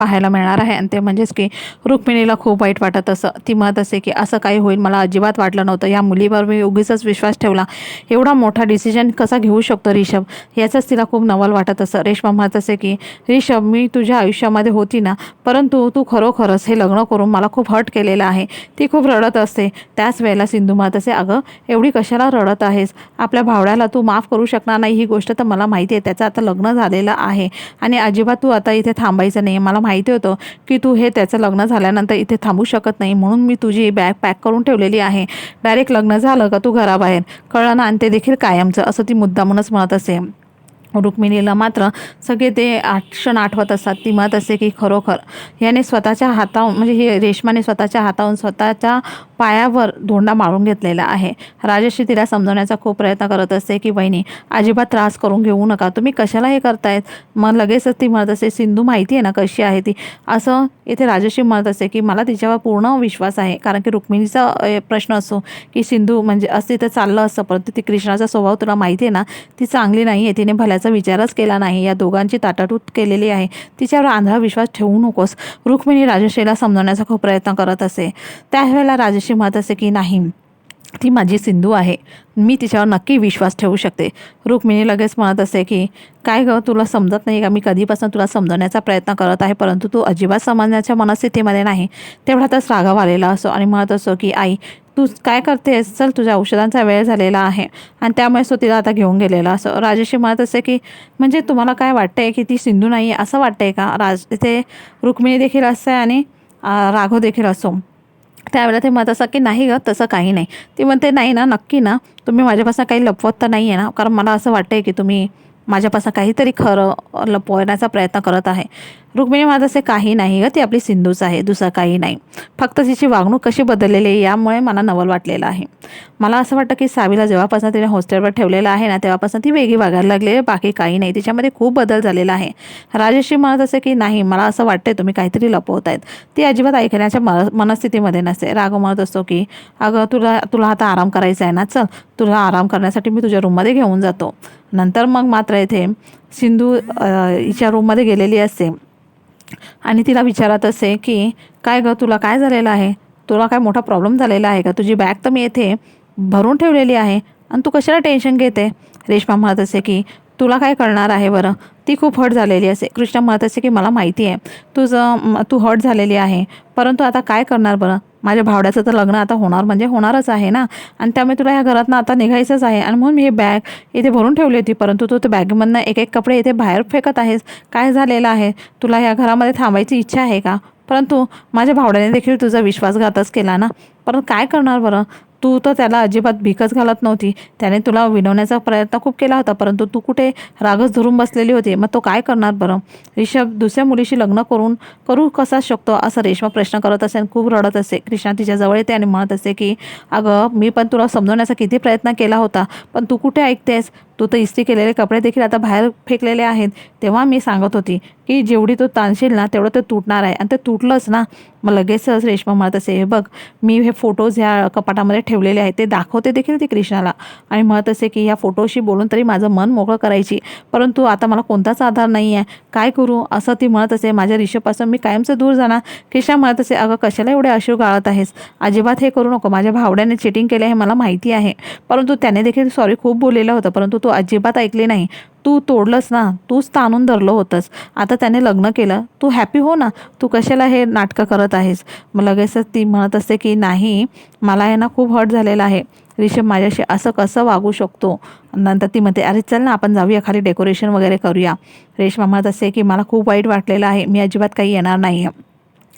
पाहायला मिळणार आहे. आणि ते म्हणजेच की रुक्मिणीला खूप वाईट वाटत असं ती म्हणत असे की असं काही होईल मला अजिबात वाटलं नव्हतं. या मुलीवर मी उगीचच विश्वास ठेवला. एवढा मोठा डिसिजन कसा घेऊ शकतो रिषभ? याचंच तिला खूप नवल वाटत असं. रेश्मा म्हणत असे की रिषभ मी तुझ्या आयुष्यामध्ये होती ना परंतु तू खरोखरच हे लग्न करून मला खूप हट केलेलं आहे. ती खूप रडत असते. त्याच वेळेला सिंधू म्हणत असे अगं एवढी कशाला रडत आहेस? आपल्या भावड्याला तू माफ करू शकणार नाही. ही गोष्ट तर मला माहिती आहे. त्याचं आता लग्न झालेलं आहे. आणि अजिबात तू आता इथे थांबायचं नाही मला माहिती होतं की तू हे त्याचं लग्न झाल्यानंतर इथे थांबू शकत नाही. म्हणून मी तुझी बॅग पॅक करून ठेवलेली आहे. डायरेक्ट लग्न झालं का तू घराबाहेर? कळलं ना? आणि ते देखील कायमचं असं ती मुद्दामूनच म्हणत असे. रुक्मिणीला मात्र सगळे ते आठ क्षण आठवत असतात. ती म्हणत असते की खरोखर याने स्वतःच्या हाताहून म्हणजे हे रेशमाने स्वतःच्या हाताहून स्वतःच्या पायावर धोंडा मारून घेतलेला आहे. राजश्री तिला समजवण्याचा खूप प्रयत्न करत असते की बहिणी अजिबात त्रास करून घेऊ नका. तुम्ही कशाला हे करतायत? मग लगेचच ती म्हणत असते सिंधू माहिती आहे ना कशी आहे ती? असं इथे राजश्री म्हणत असते की मला तिच्यावर पूर्ण विश्वास आहे. कारण की रुक्मिणीचा प्रश्न असो की सिंधू म्हणजे असं तिथं चाललं असतं परंतु ती कृष्णाचा स्वभाव तुला माहिती आहे ना ती चांगली नाही आहे. तिने भल्याचा विचारच केला नाही. या दोघांची ताटाटूट केलेली आहे. तिच्यावर आंधळा विश्वास ठेवू नकोस. रुक्मिणी राजश्रीला समजवण्याचा खूप प्रयत्न करत असे. त्यावेळेला राजश्री म्हणत असे की नाही ती माझी सिंधू आहे. मी तिच्यावर नक्की विश्वास ठेवू शकते. रुक्मिणी लगेच म्हणत असते की काय गं तुला समजत नाही का? मी कधीपासून तुला समजवण्याचा प्रयत्न करत आहे परंतु तू अजिबात समजण्याच्या मनस्थितीमध्ये नाही. तेवढ्यातच रागाव आलेला असो आणि म्हणत असो की आई तू काय करतेस? चल तुझ्या औषधांचा वेळ झालेला आहे. आणि त्यामुळे तो तिला आता घेऊन गेलेला. असं राजेशी म्हणत असते की म्हणजे तुम्हाला काय वाटतंय की ती सिंधू नाही? आहे असं वाटतंय का? राज ते रुक्मिणी देखील असते आणि राघव देखील असो. त्यावेळेला ते म्हणत असं की नाही ग तसं काही नाही. ती म्हणते नाही ना नक्की ना. तुम्ही माझ्यापासून काही लपवत तर नाही आहे ना. कारण मला असं वाटतंय की तुम्ही माझ्यापासून काहीतरी खरं लपवण्याचा प्रयत्न करत आहे. रुक्मिणी म्हणत असे काही नाही ग ती आपली सिंधूच आहे दुसरं काही नाही. फक्त तिची वागणूक कशी बदललेली आहे यामुळे मला नवल वाटलेलं आहे. मला असं वाटतं की सावीला जेव्हापासून तिने हॉस्टेलवर ठेवलेलं आहे ना तेव्हापासून ती वेगळी वागायला लागली आहे. बाकी काही नाही तिच्यामध्ये खूप बदल झालेला आहे. राजेश्री म्हणत असे की नाही मला असं वाटतंय तुम्ही काहीतरी लपवत आहेत ती अजिबात ऐकण्याच्या मन मनस्थितीमध्ये नसते. राघव म्हणत असतो की अगं तुला तुला आता आराम करायचा आहे ना चल. तुला आराम करण्यासाठी मी तुझ्या रूममध्ये घेऊन जातो. नंतर मग मात्र इथे सिंधू हिच्या रूममध्ये गेलेली असते. आणि तिला विचारत असे की काय गं तुला काय झालेलं आहे? तुला काय मोठा प्रॉब्लेम झालेला आहे का? तुझी बॅग तर मी येथे भरून ठेवलेली आहे आणि तू कशाला टेन्शन घेते? रेश्मा म्हणत असे की तुला काय कळणार आहे बरं? ती खूप हट झालेली असे. कृष्णा म्हणत असे की मला माहिती आहे. तुझं तू हट झालेली आहे. परंतु आता काय करणार बरं? माझ्या भावड्याचं तर लग्न आता होणार म्हणजे होणारच आहे ना. आणि त्यामुळे तुला ह्या घरातनं आता निघायचंच आहे. आणि म्हणून मी हे बॅग इथे भरून ठेवली होती परंतु तू त्या बॅगमधनं एक एक कपडे इथे बाहेर फेकत आहेस. काय झालेलं आहे? तुला ह्या घरामध्ये थांबायची इच्छा आहे का? परंतु माझ्या भावड्याने देखील तुझा विश्वासघातच केला ना. परंतु काय करणार बरं? तू तर त्याला अजिबात भीकच घालत नव्हती. त्याने तुला विनवण्याचा प्रयत्न खूप केला होता परंतु तू कुठे रागच धरून बसलेली होती? मग तो काय करणार बरं? रिषभ दुसऱ्या मुलीशी लग्न करून करू कसा शकतो? असं रेश्मा प्रश्न करत असे आणि खूप रडत असे. कृष्णा तिच्या जवळ येते आणि म्हणत असे की अगं मी पण तुला समजवण्याचा किती प्रयत्न केला होता पण तू कुठे ऐकतेस? तू तर इस्त्री केलेले कपडे देखील आता बाहेर फेकलेले आहेत. तेव्हा मी सांगत होती की जेवढी तो ताणशील ना तेवढं ते तुटणार आहे. आणि ते तुटलंच ना मग लगेचच रेश्मा म्हणत असे हे बघ मी हे फोटोज ह्या कपाटामध्ये ठेवलेले आहेत ते दाखवते देखील ते कृष्णाला. आणि म्हणत असे की ह्या फोटोशी बोलून तरी माझं मन मोकळं करायची परंतु आता मला कोणताच आधार नाही आहे. काय करू? असं ती म्हणत असे. माझ्या ऋषपासून मी कायमचं दूर जाणार. कृष्णा म्हणत असे अगं कशाला एवढे अश्रू गाळत आहेस? अजिबात हे करू नको. माझ्या भावड्याने चिटिंग केले हे मला माहिती आहे. परंतु त्याने देखील सॉरी खूप बोललेलं होतं. परंतु तू अजिबात ऐकले नाही. तू तोडलंस ना तूच ताणून धरलं होतंस. आता त्याने लग्न केलं तू हॅपी हो ना? तू कशाला हे नाटकं करत आहेस? मग लगेचच ती म्हणत असते की नाही मला हे ना खूप हर्ट झालेलं आहे. रिषभ माझ्याशी असं कसं वागू शकतो? नंतर ती म्हणते अरे चल ना आपण जाऊया खाली डेकोरेशन वगैरे करूया. रेश्मा म्हणत असते की मला खूप वाईट वाटलेलं आहे. मी अजिबात काही येणार नाही आहे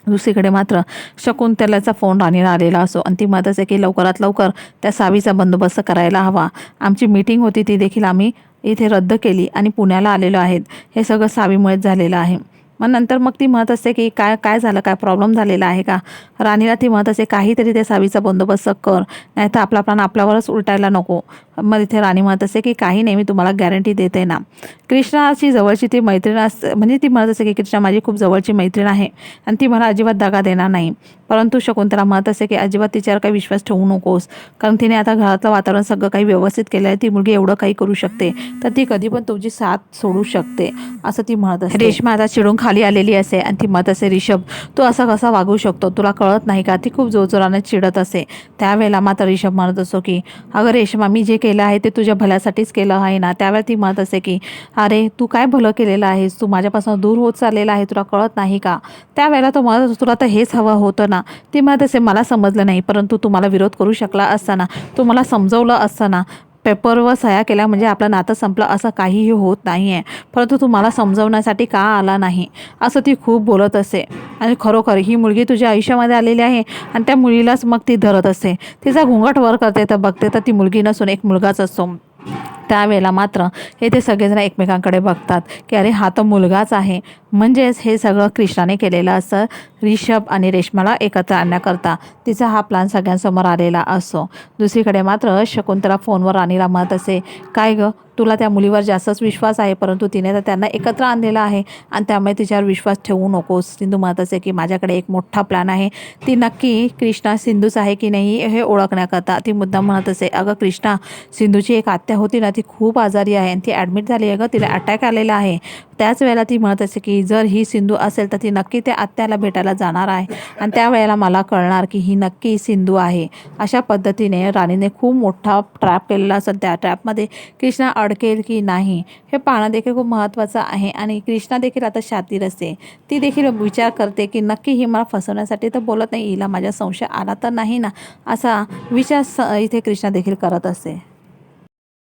दुसरीकडे मात्र शकुंतलाचा फोन राणीला आलेला असो आणि ती म्हणत असे की लवकरात लवकर त्या सावीचा बंदोबस्त करायला हवा. आमची मीटिंग होती ती देखील आम्ही इथे रद्द केली आणि पुण्याला आलेलो आहेत. हे सगळं सावीमुळेच झालेलं आहे. मग नंतर मग ती म्हणत असते की काय काय झालं? काय प्रॉब्लेम झालेला आहे का? राणीला ती म्हणत असते काहीतरी त्या सावीचा बंदोबस्त कर. नाही तर आपला प्राण आपल्यावरच उलटायला नको. मग इथे राणी म्हणत असते की काही नाही मी तुम्हाला गॅरंटी देते ना. कृष्णाची जवळची ती मैत्रीण अस म्हणजे ती म्हणत असे की कृष्णा माझी खूप जवळची मैत्रीण आहे आणि ती मला अजिबात दगा देणार नाही. परंतु शकुंतला म्हणत असे की अजिबात तिच्यावर काही विश्वास ठेवू नकोस. कारण तिने आता घरातलं वातावरण सगळं काही व्यवस्थित केलं आहे ती मुलगी एवढं काही करू शकते तर ती कधी पण तुझी साथ सोडू शकते असं ती म्हणत असते. रेशमा आता चिडून खाली आलेली असे आणि ती म्हणत असे रिषभ तू असा कसा वागू शकतो? तुला कळत नाही का? ती खूप जोरजोराने चिडत असे. त्यावेळेला मात्र रिषभ म्हणत असतो की अगं रेशमा मी जे केलं आहे ते तुझ्या भल्यासाठीच केलं आहे ना? त्यावेळेला ती म्हणत असे की अरे तू काय भलं केलेलं आहेस? तू माझ्यापासून दूर होत चाललेला आहे तुला कळत नाही का? त्यावेळेला तो मला तुला तर हेच हवं होतं ना. ती मला तसे मला समजलं नाही परंतु तू मला विरोध करू शकला असताना तू मला समजवलं असताना पेपरवर सह्या केल्या म्हणजे आपलं नातं संपलं असं काहीही होत नाही आहे परंतु तू मला समजवण्यासाठी का आला नाही? असं ती खूप बोलत असे. आणि खरोखर ही मुलगी तुझ्या आयुष्यामध्ये आलेली आहे आणि त्या मुलीलाच मग ती धरत असते तिचा घुंगट वर करते तर बघते तर ती मुलगी नसून एक मुलगाच असतो त्यावेळेला मात्र हे ते सगळेजण एकमेकांकडे बघतात की अरे हा तर मुलगाच आहे. म्हणजेच हे सगळं कृष्णाने केलेलं असं रिषभ आणि रेश्माला एकत्र आणण्याकरता तिचा हा प्लॅन सगळ्यांसमोर आलेला असो. दुसरीकडे मात्र शकुंतला फोनवर राणीला म्हणत असे काय गं तुला त्या मुलीवर जास्तच विश्वास आहे परंतु तिने तर त्यांना एकत्र आणलेलं आहे आणि त्यामुळे तिच्यावर विश्वास ठेवू नकोस. सिंधू म्हणत असे की माझ्याकडे एक मोठा प्लॅन आहे. ती नक्की कृष्णा सिंधूच आहे की नाही हे ओळखण्याकरता. ती मुद्दा म्हणत असे अगं कृष्णा सिंधूची एक आत्या होती ना ती खूप आजारी आहे आणि ती ॲडमिट झाली आहे गं तिला अटॅक आलेला आहे. त्याच वेळेला ती म्हणत असे की जर ही सिंधू असेल तर ती नक्की त्या आत्याला भेटायला जाणार आहे. आणि त्यावेळेला मला कळणार की ही नक्की सिंधू आहे. अशा पद्धतीने राणीने खूप मोठा ट्रॅप केलेला असेल त्या ट्रॅपमध्ये कृष्णा अडकेल की नाही हे पाहणं देखील खूप महत्त्वाचं आहे. आणि कृष्णा देखील आता शातीर असते. ती देखील विचार करते की नक्की ही मला फसवण्यासाठी तर बोलत नाही. हिला माझ्या संशय आला तर नाही ना? असा विचार स इथे कृष्णा देखील करत असते.